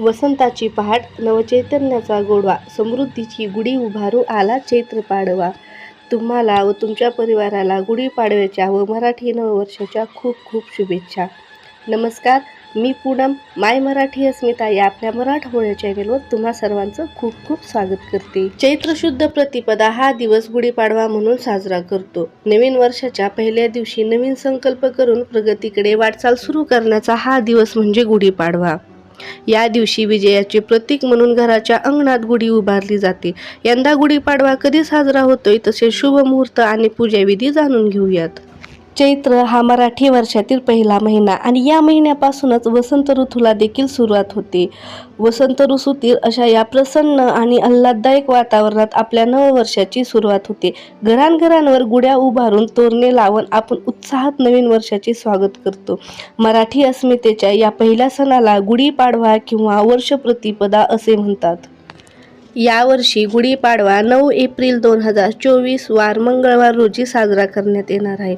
वसंताची पहाट नवचैतन्याचा गोडवा समृद्धीची गुढी उभारू आला चैत्र पाडवा. तुम्हाला व तुमच्या परिवाराला गुढीपाडव्याच्या व मराठी नववर्षाच्या खूप खूप शुभेच्छा. नमस्कार मी पूनम माय मराठी अस्मिता या आपल्या मराठमोळ्या चॅनेलवर तुम्हा सर्वांचं खूप खूप स्वागत करते. चैत्र शुद्ध प्रतिपदा हा दिवस गुढीपाडवा म्हणून साजरा करतो. नवीन वर्षाच्या पहिल्या दिवशी नवीन संकल्प करून प्रगतीकडे वाटचाल सुरू करण्याचा हा दिवस म्हणजे गुढीपाडवा या दिवशी विजयाचे प्रतीक म्हणून घराच्या अंगणात गुढी उभारली जाते. यंदा गुढीपाडवा कधी साजरा होतोय तसे शुभ मुहूर्त आणि पूजाविधी जाणून घेऊयात. चैत्र हा मराठी वर्षातील पहिला महिना आणि या महिन्यापासूनच वसंत ऋतूला देखील सुरुवात होते. वसंत ऋतूतील अशा या प्रसन्न आणि आल्हाददायक वातावरणात आपल्या नववर्षाची सुरुवात होते. घरांघरांवर गुड्या उभारून तोरणे लावून आपण उत्साहात नवीन वर्षाचे स्वागत करतो. मराठी अस्मितेच्या या पहिल्या सणाला गुढीपाडवा किंवा वर्षप्रतिपदा असे म्हणतात. यावर्षी गुढीपाडवा नऊ एप्रिल दोन हजार चोवीस वार मंगळवार रोजी साजरा करण्यात येणार आहे.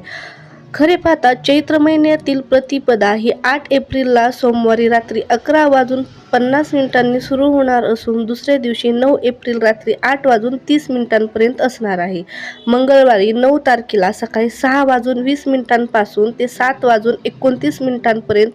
खरे पाहता चैत्र महिन्यातील प्रतिपदा ही आठ एप्रिलला सोमवारी रात्री अकरा वाजून पन्नास मिनिटांनी सुरू होणार असून दुसऱ्या दिवशी नऊ एप्रिल रात्री आठ वाजून तीस मिनिटांपर्यंत असणार आहे. मंगळवारी नऊ तारखेला सकाळी सहा वाजून वीस मिनिटांपासून ते सात वाजून एकोणतीस मिनिटांपर्यंत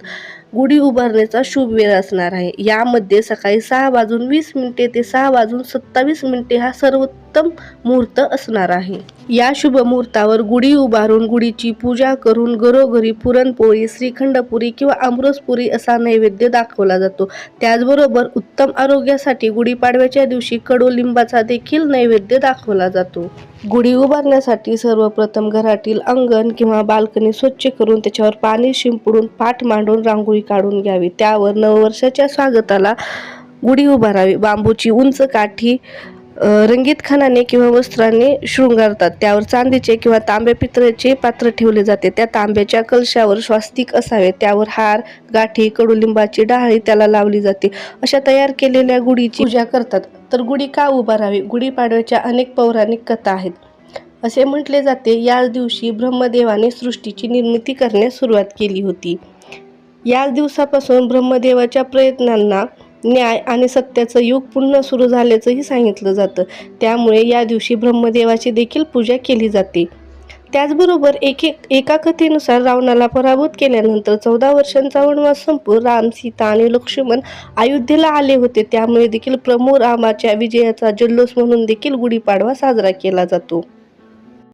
गुढी उभारण्याचा शुभ वेळ असणार आहे. यामध्ये सकाळी सहा वाजून वीस मिनिटे ते सहा वाजून सत्तावीस मिनिटे हा सर्वोत्तम मुहूर्त असणार आहे. या शुभ मुहूर्तावर गुढी उभारून गुढीची पूजा करून घरोघरी पुरणपोळी श्रीखंडपुरी किंवा आमरसपुरी असा नैवेद्य दाखवला जातो. त्याचबरोबर उत्तम आरोग्यासाठी गुढीपाडव्याच्या दिवशी कडुलिंबाचा देखील नैवेद्य दाखवला जातो. गुढी उभारण्यासाठी सर्वप्रथम घरातील अंगण किंवा बाल्कनी स्वच्छ करून त्याच्यावर पाणी शिंपडून पाठ मांडून रांगोळी काढून घ्यावी. त्यावर नववर्षाच्या स्वागताला गुढी उभारावी. बांबूची उंच काठी रंगीत खानाने किंवा वस्त्राने शृंगारतात. त्यावर चांदीचे किंवा तांब्या पितळेचे पात्र ठेवले जाते. त्या तांब्याच्या कलशावर स्वास्तिक असावे. त्यावर हार गाठी कडुलिंबाची डाळी त्याला लावली जाते. अशा तयार केलेल्या गुढीची पूजा करतात. तर गुढी का उभारावी गुढीपाडव्याच्या अनेक पौराणिक कथा आहेत. असे म्हटले जाते याच दिवशी ब्रह्मदेवाने सृष्टीची निर्मिती करण्यास सुरुवात केली होती. याच दिवसापासून ब्रह्मदेवाच्या प्रयत्नांना न्याय आणि सत्याचं युग पुन्हा सुरू झाल्याचंही सांगितलं जातं. त्यामुळे या दिवशी ब्रह्मदेवाची देखील पूजा केली जाते. त्याचबरोबर एक एका कथेनुसार रावणाला पराभूत केल्यानंतर चौदा वर्षांचा वनवास संपून राम सीता आणि लक्ष्मण अयोध्येला आले होते. त्यामुळे देखील प्रभू रामाच्या विजयाचा जल्लोष म्हणून देखील गुढीपाडवा साजरा केला जातो.